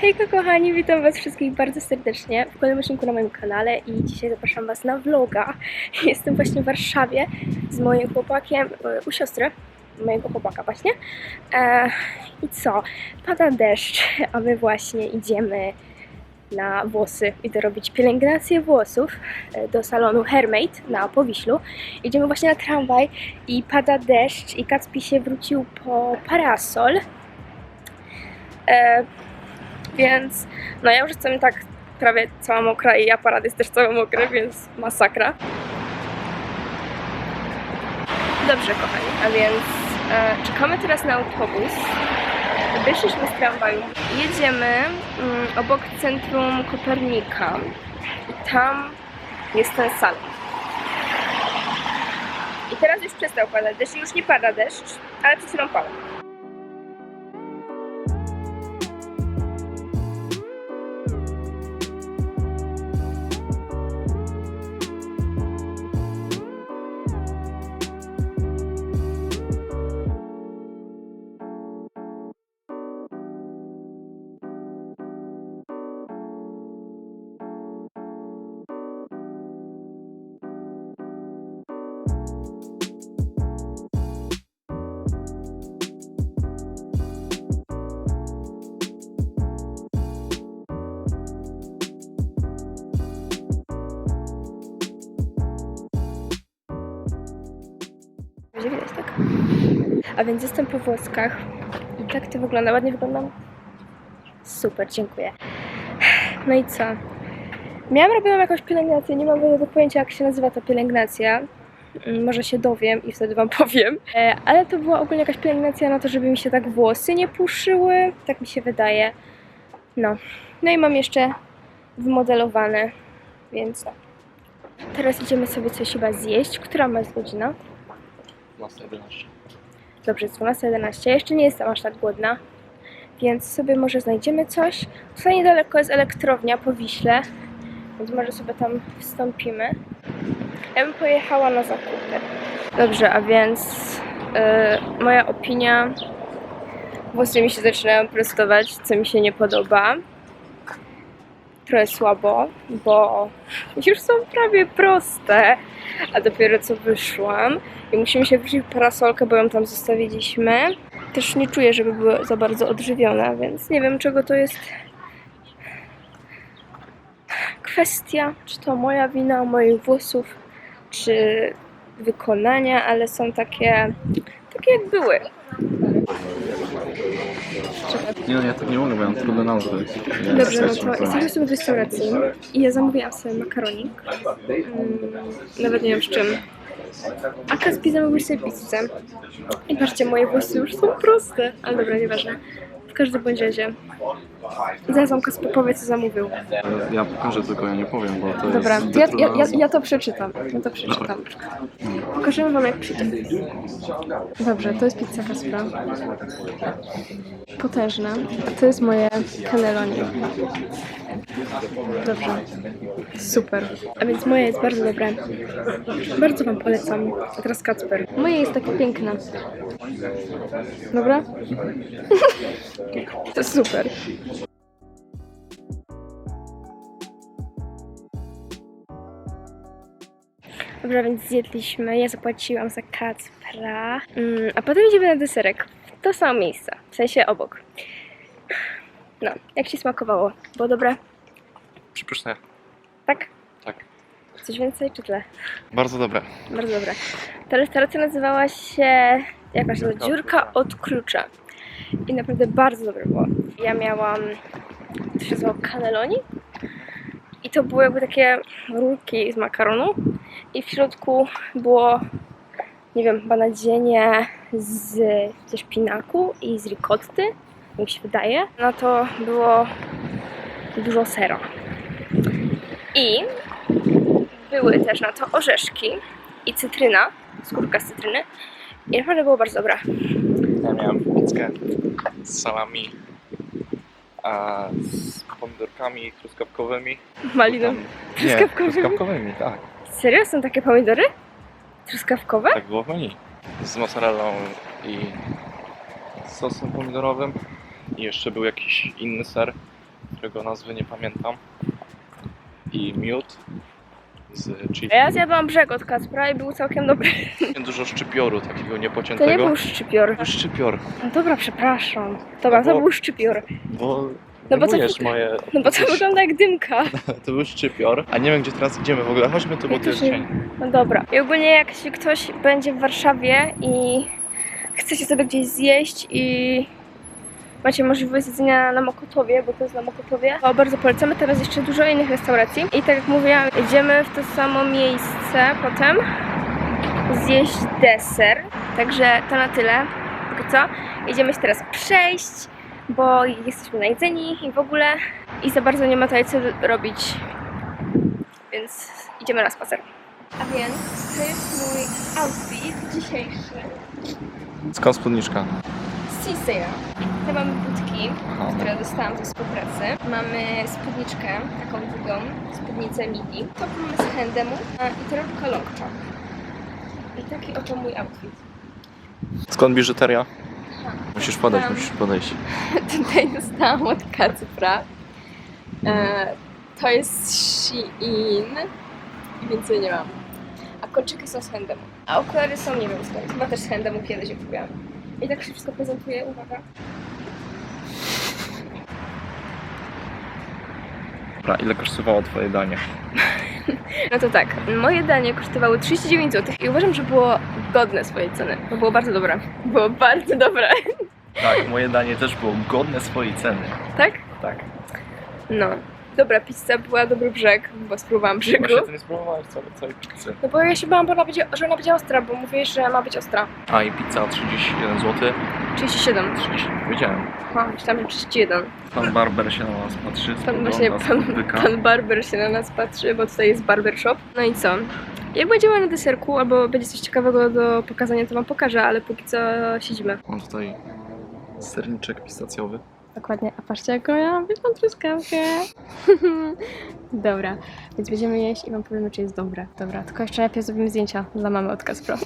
Hejka kochani, witam was wszystkich bardzo serdecznie w kolejnym odcinku na moim kanale i dzisiaj zapraszam was na vloga. Jestem właśnie w Warszawie z moim chłopakiem, e, u siostry mojego chłopaka właśnie. E, I co? Pada deszcz, a my właśnie idziemy na włosy. Idę robić pielęgnację włosów e, do salonu Hermate na Powiślu. Idziemy właśnie na tramwaj i pada deszcz i Kacpi się wrócił po parasol. Więc no ja już jestem tak prawie cała mokra i aparat jest też cały mokry, więc masakra. Dobrze kochani, a więc e, czekamy teraz na autobus. Wyszliśmy z tramwaju. Jedziemy mm, obok centrum Kopernika i tam jest ten salon. I teraz już przestał padać deszcz, już nie pada deszcz, ale przed chwilą padał. Będzie widać, tak? A więc jestem po włoskach i tak to wygląda. Ładnie wyglądam? Super, dziękuję. No i co? Miałam robioną jakąś pielęgnację, nie mam żadnego pojęcia jak się nazywa ta pielęgnacja. Mm, Może się dowiem i wtedy wam powiem. E, Ale to była ogólnie jakaś pielęgnacja na to, żeby mi się tak włosy nie puszyły. Tak mi się wydaje. No. No i mam jeszcze wymodelowane, więc no. Teraz idziemy sobie coś chyba zjeść. Która ma jest godzina? 11. Dobrze, jest 12.11. Jeszcze nie jestem aż tak głodna, więc sobie może znajdziemy coś. Tutaj niedaleko jest elektrownia po Wiśle, więc może sobie tam wstąpimy. Ja bym pojechała na zakupy. Dobrze, a więc yy, moja opinia. Włosy mi się zaczynają prostować, co mi się nie podoba. Trochę słabo, bo już są prawie proste, a dopiero co wyszłam i musimy się wrócić parasolkę, bo ją tam zostawiliśmy. Też nie czuję, żeby była za bardzo odżywiona, więc nie wiem czego to jest kwestia, czy to moja wina, moich włosów, czy wykonania, ale są takie, takie jak były. Nie, no ja tak nie mogę, bo ja mam trudne nazwy. Dobrze, no to jesteśmy sobie w restauracji i ja zamówiłam sobie makaronik. Mm, nawet nie wiem z czym. A Kaspi zamówił sobie pizzę. I patrzcie, moje włosy już są proste. Ale dobra, nieważne. W każdym bądź razie. Zaraz wam Kaspi powie, co zamówił. Ja pokażę tylko, ja nie powiem, bo to Dobra, jest ja, zbyt ja, ja, nazwa. ja to przeczytam. Ja to przeczytam. Pokażemy wam, jak przyjdzie. Dobrze, to jest pizza Kaspra. Potężna. A to jest moje cannelloni. Dobrze. Super. A więc moje jest bardzo dobre. Bardzo wam polecam. A teraz Kacper. Moje jest takie piękne. Dobra? to super. Dobra, więc zjedliśmy. Ja zapłaciłam za Kacpra. Mm, a potem idziemy na deserek. W to samo miejsce. W sensie obok. No, jak się smakowało? Było dobre? Przepyszne. Tak? Tak. Coś więcej czy tyle? Bardzo dobre. Bardzo dobre. Ta restauracja nazywała się jakaś dziurka od klucza. I naprawdę bardzo dobre było. Ja miałam, to się nazywało cannelloni. I to były jakby takie rurki z makaronu. I w środku było, nie wiem, chyba nadzienie z, ze szpinaku i z ricotty, jak się wydaje. No to było dużo sera. I były też na to orzeszki i cytryna, skórka z cytryny. I naprawdę było bardzo dobre. Ja miałem z salami, a z pomidorkami truskawkowymi. Maliną. Truskawkowymi? Nie, truskawkowymi, tak. Serio? Są takie pomidory? Truskawkowe? Tak było w menu. Z mozzarellą i sosem pomidorowym. I jeszcze był jakiś inny ser. którego nazwy nie pamiętam. I miód z chili. A ja zjadłam brzeg od Kacpra i był całkiem dobry. Dużo szczypioru, takiego To niepociętego. nie był szczypior. był szczypior, No dobra, przepraszam. Dobra, No to bo- był szczypior. bo... No bo to- rymujesz moje... No bo to wygląda jak dymka. To był szczypior. A nie wiem, gdzie teraz idziemy w ogóle. Chodźmy tu, bo Ja tu jest nie- cień. No dobra. I ogólnie jak się ktoś będzie w Warszawie i chcecie sobie gdzieś zjeść i macie możliwość zjedzenia na Mokotowie, bo to jest na Mokotowie, to bardzo polecamy. Teraz jeszcze dużo innych restauracji. I tak jak mówiłam, idziemy w to samo miejsce potem zjeść deser. Także to na tyle. Tylko co? Idziemy się teraz przejść, bo jesteśmy najedzeni i w ogóle i za bardzo nie ma tutaj co robić. Więc idziemy na spacer. A więc to jest mój outfit dzisiejszy. Skąd spódniczka? Seasair. To mamy budki, Aha, które dostałam ze współpracy. Mamy spódniczkę, taką długą, spódnicę midi. To mamy z handemu i torebka longcha. I taki oto mój outfit. Skąd biżuteria? Aha. Musisz podejść, Tam. musisz podejść. Tutaj dostałam od Kacpra. E, to jest Shein i więcej nie mam. A kolczyki są z handemu. A okulary są nie wiem skąd. Chyba też z handemu kiedyś je kupiłam. I tak się wszystko prezentuje, uwaga. Dobra, ile kosztowało twoje danie? No to tak, moje danie kosztowało 39 zł i uważam, że było godne swojej ceny. Bo było bardzo dobre. Było bardzo dobre. Tak, moje danie też było godne swojej ceny. Tak? Tak. No. Dobra, pizza była dobry brzeg, bo spróbowałam brzegu. Właśnie ty nie spróbowałeś całej, całej pizzy. No bo ja się bałam, bo ona będzie, że ona będzie ostra, bo mówisz, że ma być ostra. A i pizza 31 zł. 37. 30, powiedziałem. Aha, myślałam, że 31. Pan barber się na nas patrzy, Pan właśnie, pan, pan barber się na nas patrzy, bo tutaj jest barbershop. No i co? Jak będziemy na deserku, albo będzie coś ciekawego do pokazania, to wam pokażę, ale póki co siedzimy. Mam tutaj serniczek pistacjowy. Dokładnie, a patrzcie jaką ja mam truskawkę. Dobra, więc będziemy jeść i wam powiemy, czy jest dobre. Dobra, tylko jeszcze najpierw zrobimy zdjęcia dla mamy od Kaspro.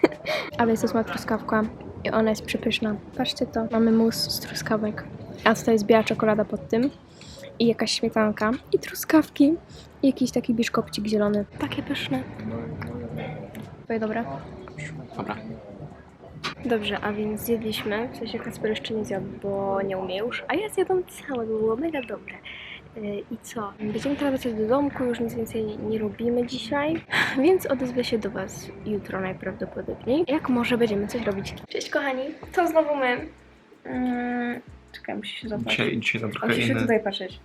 Ale jest to smak truskawka i ona jest przepyszna. Patrzcie to, mamy mus z truskawek. A tutaj jest biała czekolada pod tym i jakaś śmietanka i truskawki i jakiś taki biszkopcik zielony. Takie pyszne. Twoje dobre? Dobra. Dobrze, a więc zjedliśmy, w sensie Kasper jeszcze nie zjadł, bo nie umie już, a ja zjadłam całe, bo było mega dobre. Yy, I co? Będziemy teraz wracać do domku, już nic więcej nie robimy dzisiaj, więc odezwę się do Was jutro najprawdopodobniej. Jak może będziemy coś robić. Cześć kochani, to znowu my. Mm, czekaj, muszę się zobaczyć. Dzisiaj, dzisiaj na trochę Musisz się inny... tutaj patrzeć.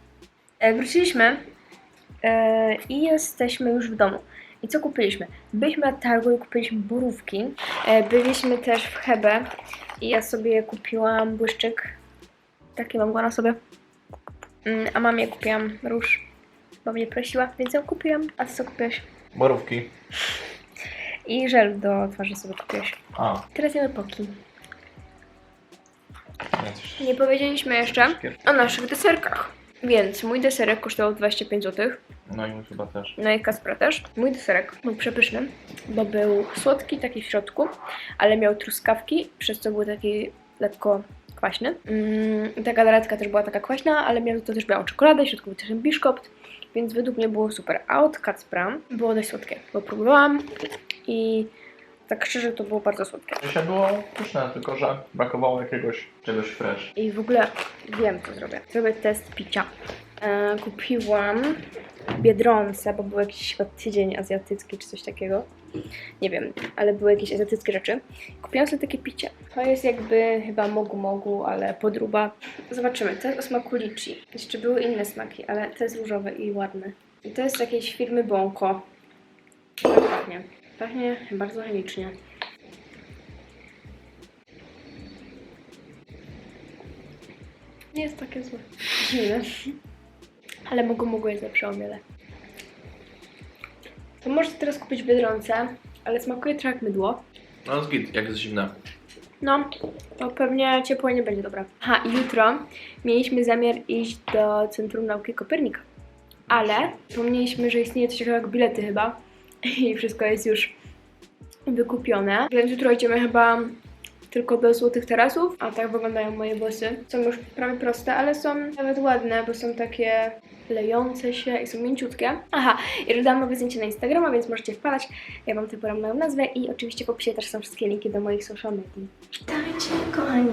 E, wróciliśmy e, i jesteśmy już w domu. I co kupiliśmy? Byliśmy na targu i kupiliśmy borówki. E, byliśmy też w Hebe i ja sobie kupiłam błyszczyk. Taki mam go na sobie. Mm, a mamie kupiłam róż, bo mnie prosiła, więc ją kupiłam. A co kupiłeś? Borówki. I żel do twarzy sobie kupiłeś. A, Teraz jemy poki. Nie powiedzieliśmy jeszcze o naszych deserkach. Więc mój deserek kosztował 25 zł. No i mój chyba też. No i Kaspra też. Mój deserek był przepyszny, bo był słodki, taki w środku, ale miał truskawki, przez co był taki lekko kwaśny. Mm, ta galaretka też była taka kwaśna, ale miał to też białą czekoladę, w środku był też biszkopt, więc według mnie było super. A od Kacpra było dość słodkie, bo próbowałam i tak szczerze to było bardzo słodkie. Dzisiaj było pyszne, tylko że brakowało jakiegoś czegoś fresh. I w ogóle wiem, co zrobię. Zrobię test picia. E, kupiłam Biedronce, bo był jakiś chyba tydzień azjatycki czy coś takiego. Nie wiem, ale były jakieś azjatyckie rzeczy. Kupiłam sobie takie picie. To jest jakby chyba mogu mogu, ale podruba. Zobaczymy. To jest o smaku liczy. Jeszcze były inne smaki, ale to jest różowe i ładne. I to jest z jakiejś firmy Bonko. Tak pachnie. Pachnie bardzo chemicznie. Nie jest takie złe. Dziwne. Ale mogą mogło jest lepsze o wiele. To możecie teraz kupić w Biedronce, ale smakuje trochę jak mydło. No jest git, jak jest zimne. No, to pewnie ciepło nie będzie dobra. Ha, i jutro mieliśmy zamiar iść do Centrum Nauki Kopernika. Ale pomnieliśmy, że istnieje coś takiego jak bilety chyba i wszystko jest już wykupione. Więc jutro idziemy chyba tylko do złotych tarasów. A tak wyglądają moje włosy. Są już prawie proste, ale są nawet ładne, bo są takie lejące się i są mięciutkie. Aha, i dodałam nowe zdjęcie na Instagrama, więc możecie wpadać. Ja wam podam moją nazwę i oczywiście w opisie też są wszystkie linki do moich social media. Witajcie, kochani.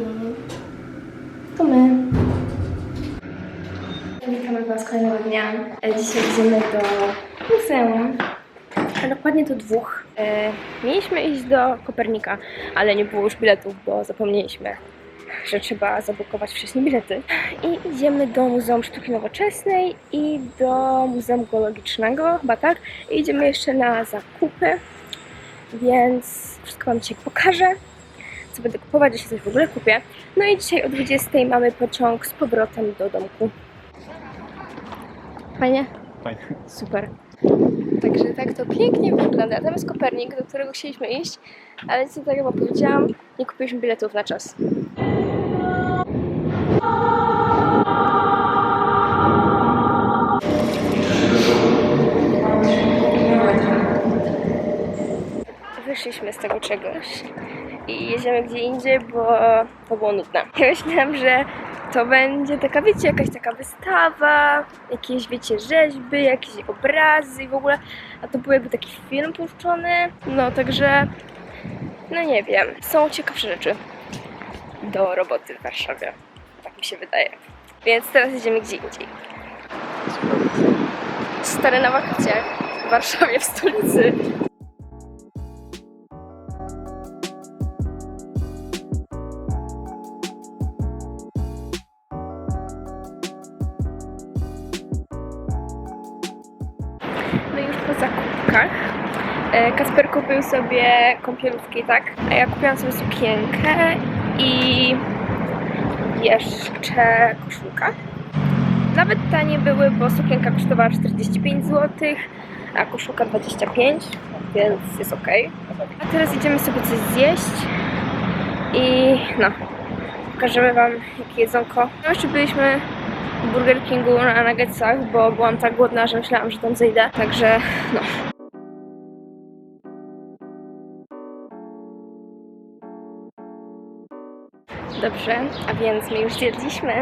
To my. Witamy Was kolejnego dnia. E, Dzisiaj idziemy do muzeum. A dokładnie do dwóch. E, mieliśmy iść do Kopernika, ale nie było już biletów, bo zapomnieliśmy, że trzeba zabukować wcześniej bilety. I idziemy do Muzeum Sztuki Nowoczesnej i do Muzeum Geologicznego, chyba tak. I idziemy jeszcze na zakupy, więc wszystko Wam dzisiaj pokażę co będę kupować, jeśli coś w ogóle kupię. No i dzisiaj o 20 mamy pociąg z powrotem do domku. Fajnie? Fajnie. Super. Także tak to pięknie wygląda. Tam jest Kopernik, do którego chcieliśmy iść, ale co tak jak powiedziałam, nie kupiliśmy biletów na czas. Wyszliśmy z tego czegoś i jedziemy gdzie indziej, bo to było nudne. Ja myślałam, że to będzie taka, wiecie, jakaś taka wystawa, jakieś, wiecie, rzeźby, jakieś obrazy i w ogóle, a to był jakby taki film puszczony, no także, no nie wiem, są ciekawsze rzeczy do roboty w Warszawie, tak mi się wydaje. Więc teraz jedziemy gdzie indziej. Stary na wakacjach w Warszawie, w stolicy. Kasper kupił sobie kąpielówki, tak? A ja kupiłam sobie sukienkę i jeszcze koszulkę. Nawet tanie były, bo sukienka kosztowała 45 zł, a koszulka 25, więc jest ok. A teraz idziemy sobie coś zjeść i no, pokażemy Wam jakie jedzonko. No jeszcze byliśmy w Burger Kingu na nuggetsach, bo byłam tak głodna, że myślałam, że tam zejdę. Także no. Dobrze, a więc my już zjedliśmy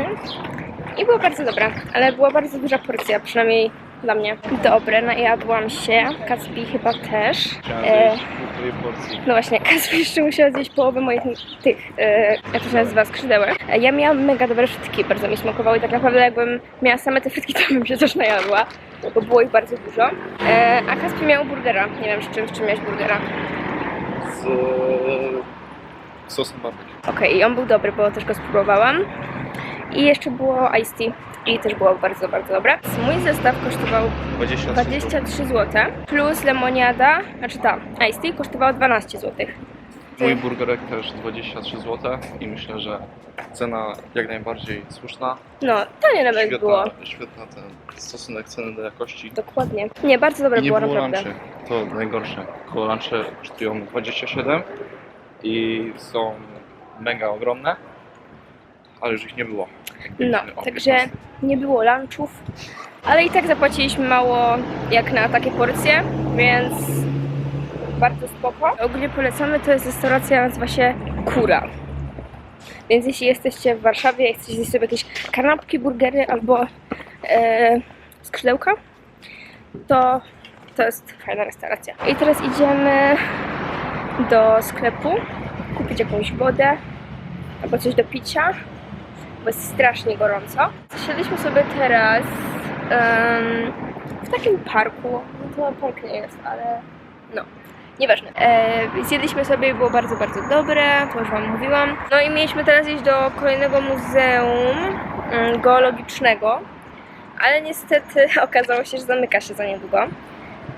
i było bardzo dobre, ale była bardzo duża porcja, przynajmniej dla mnie. Dobre, najadłam się, Kacpi chyba też. E, no właśnie, Kasper jeszcze musiał zjeść połowę moich tych, e, jak to się nazywa, skrzydełek. E, Ja miałam mega dobre frytki, bardzo mi smakowały i tak naprawdę jakbym miała same te frytki, to bym się też najadła, bo było ich bardzo dużo. E, a Kasper miał burgera, nie wiem z czym, z czym miałeś burgera. Z sosem. Okej, i on był dobry, bo też go spróbowałam. I jeszcze było iced tea i też było bardzo, bardzo dobre. Mój zestaw kosztował 23 23 zł, plus lemoniada, znaczy ta iced tea kosztowała 12 zł. Mój burgerek też 23 zł i myślę, że cena jak najbardziej słuszna. No, tanie nawet było. Świetna, świetna ten stosunek ceny do jakości. Dokładnie. Nie, bardzo dobre I nie było było naprawdę. lunchy. To najgorsze. Koło kosztują 27 i są mega ogromne, ale już ich nie było. No, o także 15. nie było lunchów, ale i tak zapłaciliśmy mało jak na takie porcje, więc bardzo spoko. Ogólnie polecamy, to jest restauracja, nazywa się Kura. Więc jeśli jesteście w Warszawie i chcecie zjeść sobie jakieś kanapki, burgery albo e, skrzydełka, to to jest fajna restauracja. I teraz idziemy do sklepu kupić jakąś wodę albo coś do picia bo jest strasznie gorąco. Zasiedliśmy sobie teraz em, w takim parku. No to park nie jest, ale no, nieważne. E, zjedliśmy sobie było bardzo, bardzo dobre, to już Wam mówiłam. No i mieliśmy teraz iść do kolejnego muzeum mm, geologicznego, ale niestety okazało się, że zamyka się za niedługo,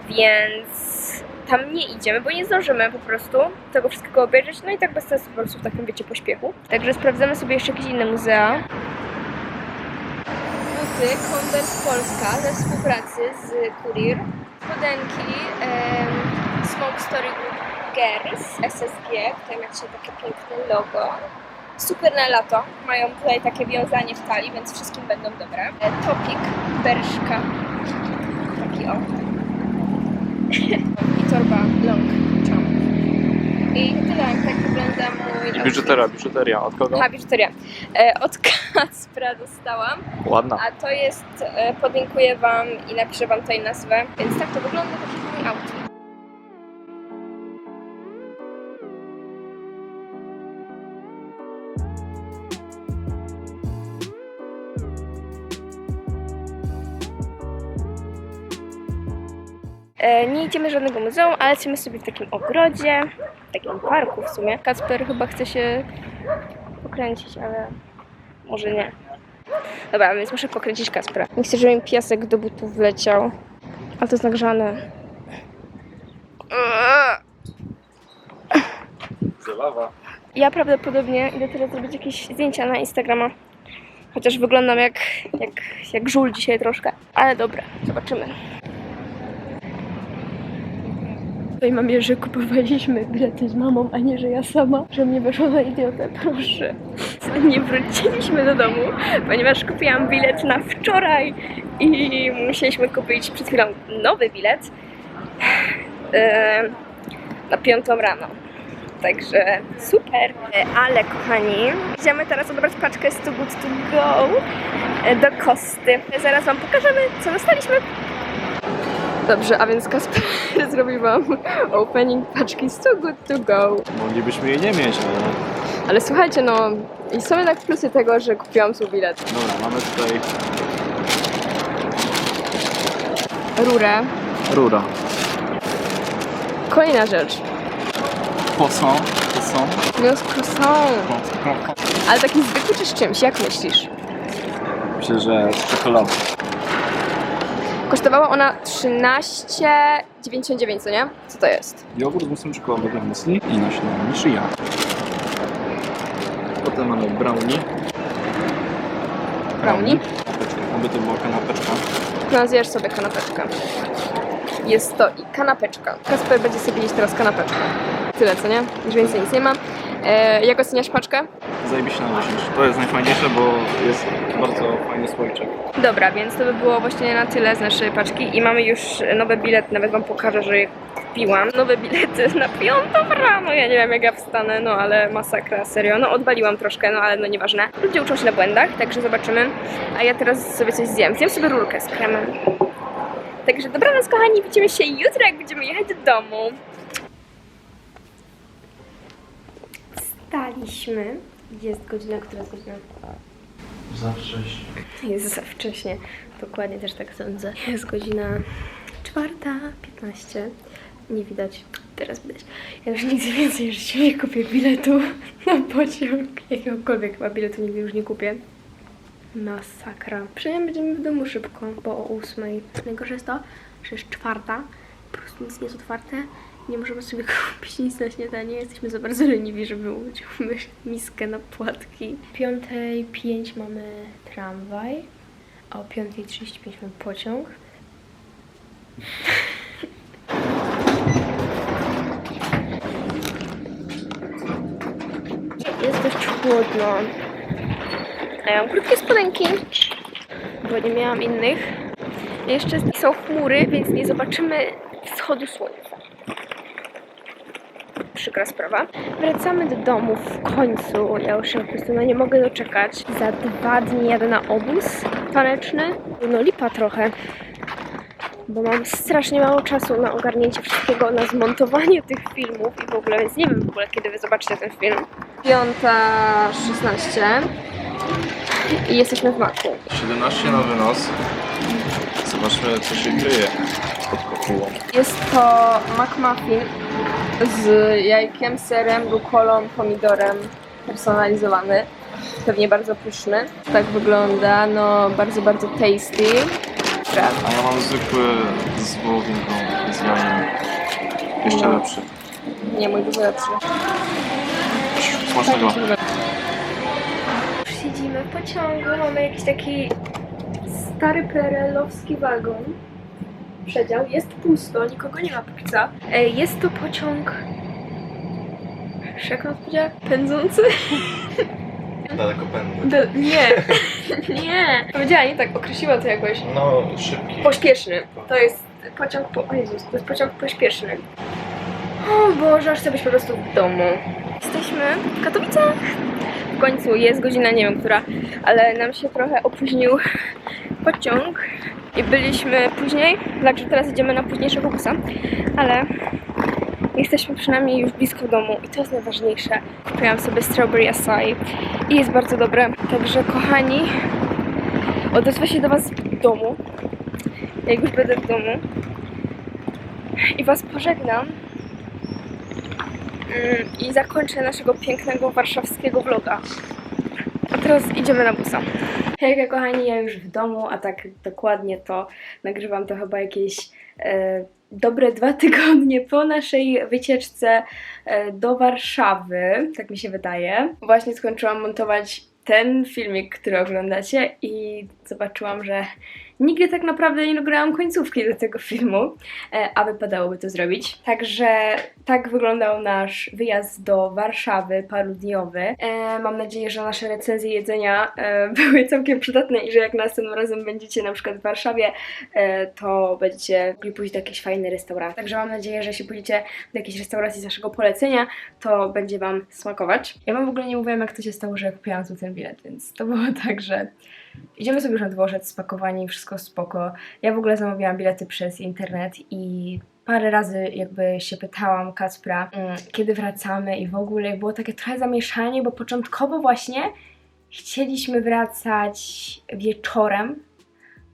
więc tam nie idziemy, bo nie zdążymy po prostu tego wszystkiego obejrzeć, no i tak bez sensu po prostu w takim, wiecie, pośpiechu. Także sprawdzamy sobie jeszcze jakieś inne muzea. Buty Converse Polska ze współpracy z Courier. Spodenki em, Smoke Story Group Girls SSG, tutaj macie takie piękne logo. Super na lato, mają tutaj takie wiązanie w talii, więc wszystkim będą dobre. E, Topik Berszka, taki o. I torba long jump. I tyle, tak wygląda mój I biżuteria, biżuteria. Od kogo? Aha, biżuteria. E, od Kacpra dostałam, Ładna. a to jest, e, podlinkuję Wam i napiszę Wam tutaj nazwę. Więc tak to wygląda, taki mój outfit. Nie idziemy do żadnego muzeum, ale jesteśmy sobie w takim ogrodzie, w takim parku w sumie. Kacper chyba chce się pokręcić, ale może nie. Dobra, więc muszę pokręcić Kaspra. Nie chcę, żeby mi piasek do butów wleciał. A to jest nagrzane. Zelawa. Ja prawdopodobnie idę teraz zrobić jakieś zdjęcia na Instagrama. Chociaż wyglądam jak, jak, jak żul dzisiaj troszkę. Ale dobra, zobaczymy. Tutaj mamie, że kupowaliśmy bilety z mamą, a nie, że ja sama, że mnie weszło na idiotę, proszę. Nie wróciliśmy do domu, ponieważ kupiłam bilet na wczoraj i musieliśmy kupić przed chwilą nowy bilet e, na piątą rano. Także super. Ale kochani, idziemy teraz odebrać paczkę z Too Good To Go do Kosty. Zaraz Wam pokażemy, co dostaliśmy. Dobrze, a więc Kasper zrobił Wam opening paczki z Too Good To Go. Moglibyśmy jej nie mieć, ale... Ale słuchajcie, no i są jednak plusy tego, że kupiłam tu bilet. Dobra, mamy tutaj Rurę. rura. Kolejna rzecz. Po co? Po co? No z croissant. Po co? Ale taki zwykły czy z czymś? Jak myślisz? Myślę, że z czekoladą. Kosztowała ona 13,99, co nie? Co to jest? Jogurt z musem czekoladowym musli i na śniadanie szyja. Potem mamy brownie. Brownie? Kanapeczka. Aby to była kanapeczka. No zjesz sobie kanapeczkę. Jest to i kanapeczka. Kasper będzie sobie jeść teraz kanapeczkę. Tyle, co nie? Już więcej nic nie ma. E, jak oceniasz paczkę? Zajebiście na 10. To jest najfajniejsze, bo jest bardzo fajny słoiczek. Dobra, więc to by było właśnie na tyle z naszej paczki i mamy już nowe bilety, nawet wam pokażę, że je kupiłam. Nowe bilety na piątą rano, ja nie wiem jak ja wstanę, no ale masakra, serio. No odwaliłam troszkę, no ale no nieważne. Ludzie uczą się na błędach, także zobaczymy. A ja teraz sobie coś zjem. Zjem sobie rurkę z kremem. Także dobranoc kochani, widzimy się jutro jak będziemy jechać do domu. Wstaliśmy. Jest godzina, która jest godzina? Zawsze. Jest za wcześnie. Dokładnie też tak sądzę. Jest godzina czwarta, 15. Nie widać. Teraz widać. Ja już nigdy więcej w życiu nie kupię biletu na pociąg. Jakiegokolwiek chyba biletu nigdy już nie kupię. Masakra. Przynajmniej będziemy w domu szybko, bo o ósmej. Najgorsze jest to, że jest czwarta. Po prostu nic nie jest otwarte. Nie możemy sobie kupić nic na śniadanie. Jesteśmy za bardzo leniwi, żeby umyć miskę na płatki. O piątej pięć mamy tramwaj, a o piątej 35 mamy pociąg. Jest dość chłodno. A ja mam krótkie spodenki, bo nie miałam innych. Jeszcze są chmury, więc nie zobaczymy wschodu słońca. Przykra sprawa. Wracamy do domu w końcu. Ja już się po prostu no nie mogę doczekać. Za dwa dni jadę na obóz taneczny. No lipa trochę. Bo mam strasznie mało czasu na ogarnięcie wszystkiego, na zmontowanie tych filmów i w ogóle, więc nie wiem w ogóle kiedy wy zobaczycie ten film. 5.16 i jesteśmy w maku. 17 na wynos. Zobaczmy, co się kryje pod kopułą. Jest to McMuffin z jajkiem, serem, rukolą, pomidorem personalizowany. Pewnie bardzo pyszny. Tak wygląda, no bardzo, bardzo tasty. A ja mam zwykły z wołowinką, z jajem. Jeszcze No. lepszy. Nie, mój dużo lepszy. Smacznego. Siedzimy w pociągu, mamy jakiś taki stary perelowski wagon. Przedział, jest pusto, nikogo nie ma póki co. E, Jest to pociąg... Jak on powiedział? Pędzący? Daleko pędny. Do, nie, nie. Powiedziała nie tak, określiła to jakoś. No, szybki. Pośpieszny. To jest pociąg po... O Jezus, to jest pociąg pośpieszny. Uff, Boże, aż chcę być po prostu w domu. Jesteśmy w Katowicach. W końcu jest godzina, nie wiem która, ale nam się trochę opóźnił pociąg i byliśmy później, także teraz idziemy na późniejszego busa, ale jesteśmy przynajmniej już blisko domu i to jest najważniejsze. Kupiłam sobie strawberry acai i jest bardzo dobre, także kochani, odezwę się do Was w domu, jak już będę w domu. I Was pożegnam i zakończę naszego pięknego warszawskiego vloga. A teraz idziemy na busa. Hejka kochani, ja już w domu, a tak dokładnie to nagrywam to chyba jakieś e, dobre dwa tygodnie po naszej wycieczce e, do Warszawy, tak mi się wydaje. Właśnie skończyłam montować ten filmik, który oglądacie i zobaczyłam, że nigdy tak naprawdę nie nagrałam końcówki do tego filmu, e, a wypadałoby to zrobić. Także tak wyglądał nasz wyjazd do Warszawy parodniowy. E, mam nadzieję, że nasze recenzje jedzenia e, były całkiem przydatne i że jak następnym razem będziecie na przykład w Warszawie, to będziecie mogli pójść do jakiejś fajnej restauracji. Także mam nadzieję, że jeśli pójdziecie do jakiejś restauracji z naszego polecenia, to będzie Wam smakować. Ja Wam w ogóle nie mówiłam, jak to się stało, że kupiłam tu ten bilet, więc to było tak, że idziemy sobie już na dworzec, spakowani, wszystko spoko. Ja w ogóle zamówiłam bilety przez internet i parę razy jakby się pytałam Kacpra, mm, kiedy wracamy i w ogóle było takie trochę zamieszanie, bo początkowo właśnie chcieliśmy wracać wieczorem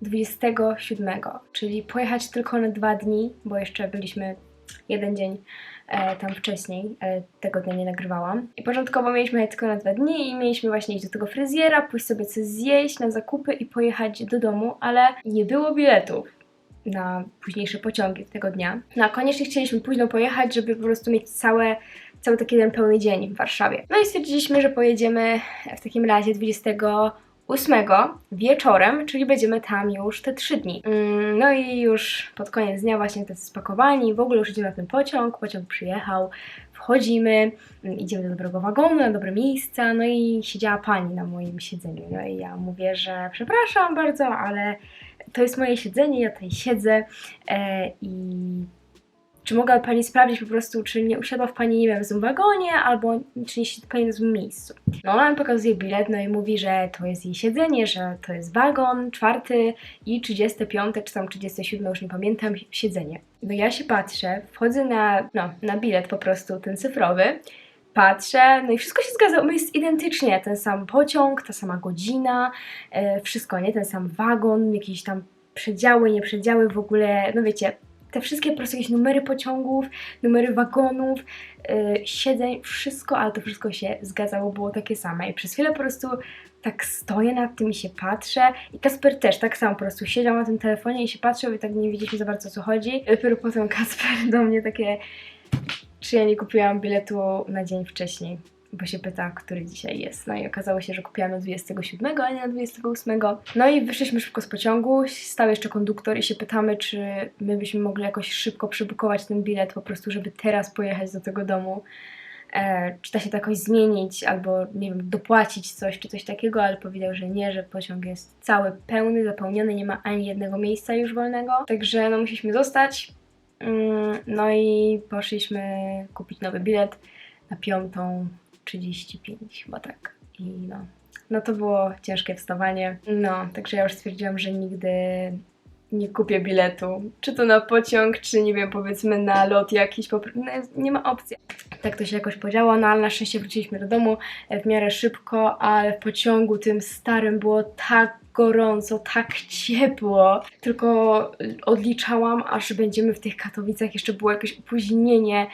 27, czyli pojechać tylko na dwa dni, bo jeszcze byliśmy jeden dzień tam wcześniej, e, tego dnia nie nagrywałam. I początkowo mieliśmy tylko na dwa dni i mieliśmy właśnie iść do tego fryzjera, pójść sobie coś zjeść na zakupy i pojechać do domu, ale nie było biletów na późniejsze pociągi tego dnia. No a koniecznie chcieliśmy późno pojechać, żeby po prostu mieć całe, cały taki jeden pełny dzień w Warszawie. No i stwierdziliśmy, że pojedziemy w takim razie 28 wieczorem, czyli będziemy tam już te trzy dni. Mm, No i już pod koniec dnia właśnie te spakowani, w ogóle już idziemy na ten pociąg, pociąg przyjechał, wchodzimy, mm, idziemy do dobrego wagonu, na dobre miejsca, no i siedziała pani na moim siedzeniu. No i ja mówię, że przepraszam bardzo, ale to jest moje siedzenie, ja tutaj siedzę e, i czy mogła Pani sprawdzić po prostu, czy nie usiadła w Pani, nie wiem, w złym wagonie, albo czy nie siedzi Pani w złym miejscu. No ona mi pokazuje bilet, no i mówi, że to jest jej siedzenie, że to jest wagon czwarty i 35, czy tam 37, już nie pamiętam, siedzenie. No ja się patrzę, wchodzę na, no, na bilet po prostu, ten cyfrowy, patrzę, no i wszystko się zgadza, no jest identycznie, ten sam pociąg, ta sama godzina, e, wszystko, nie? Ten sam wagon, jakieś tam przedziały, nieprzedziały, w ogóle, no wiecie, te wszystkie po prostu jakieś numery pociągów, numery wagonów, e, siedzeń, wszystko, ale to wszystko się zgadzało, było takie same. I przez chwilę po prostu tak stoję nad tym i się patrzę. I Kasper też tak samo po prostu siedział na tym telefonie i się patrzył i tak nie wiedzieliśmy za bardzo o co chodzi. Dopiero potem Kasper do mnie takie czy ja nie kupiłam biletu na dzień wcześniej, bo się pyta, który dzisiaj jest. No i okazało się, że kupiłam na 27, a nie na 28. No i wyszliśmy szybko z pociągu, stał jeszcze konduktor i się pytamy, czy my byśmy mogli jakoś szybko przybukować ten bilet, po prostu, żeby teraz pojechać do tego domu. E, czy da się to jakoś zmienić, albo nie wiem, dopłacić coś, czy coś takiego, ale powiedział, że nie, że pociąg jest cały pełny, zapełniony, nie ma ani jednego miejsca już wolnego. Także no musieliśmy zostać. Mm, No i poszliśmy kupić nowy bilet na 5.35 chyba tak. I no, no to było ciężkie wstawanie. No, także ja już stwierdziłam, że nigdy nie kupię biletu. Czy to na pociąg, czy nie wiem, powiedzmy na lot jakiś, po, no, nie ma opcji. Tak to się jakoś podziało, no ale na szczęście wróciliśmy do domu w miarę szybko, ale w pociągu tym starym było tak gorąco, tak ciepło. Tylko odliczałam, aż będziemy w tych Katowicach, jeszcze było jakieś opóźnienie.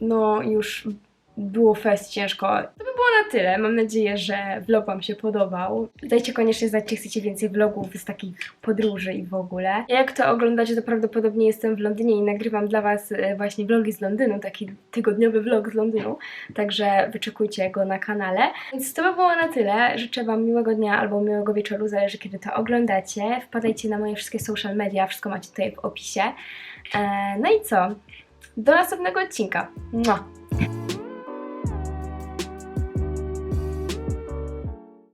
No już było fest ciężko. To by było na tyle. Mam nadzieję, że vlog Wam się podobał. Dajcie koniecznie znać, czy chcecie więcej vlogów z takich podróży i w ogóle. Jak to oglądacie, to prawdopodobnie jestem w Londynie i nagrywam dla Was e, właśnie vlogi z Londynu, taki tygodniowy vlog z Londynu, także wyczekujcie go na kanale. Więc to by było na tyle. Życzę Wam miłego dnia albo miłego wieczoru, zależy kiedy to oglądacie. Wpadajcie na moje wszystkie social media, wszystko macie tutaj w opisie. E, No i co? Do następnego odcinka. Mua.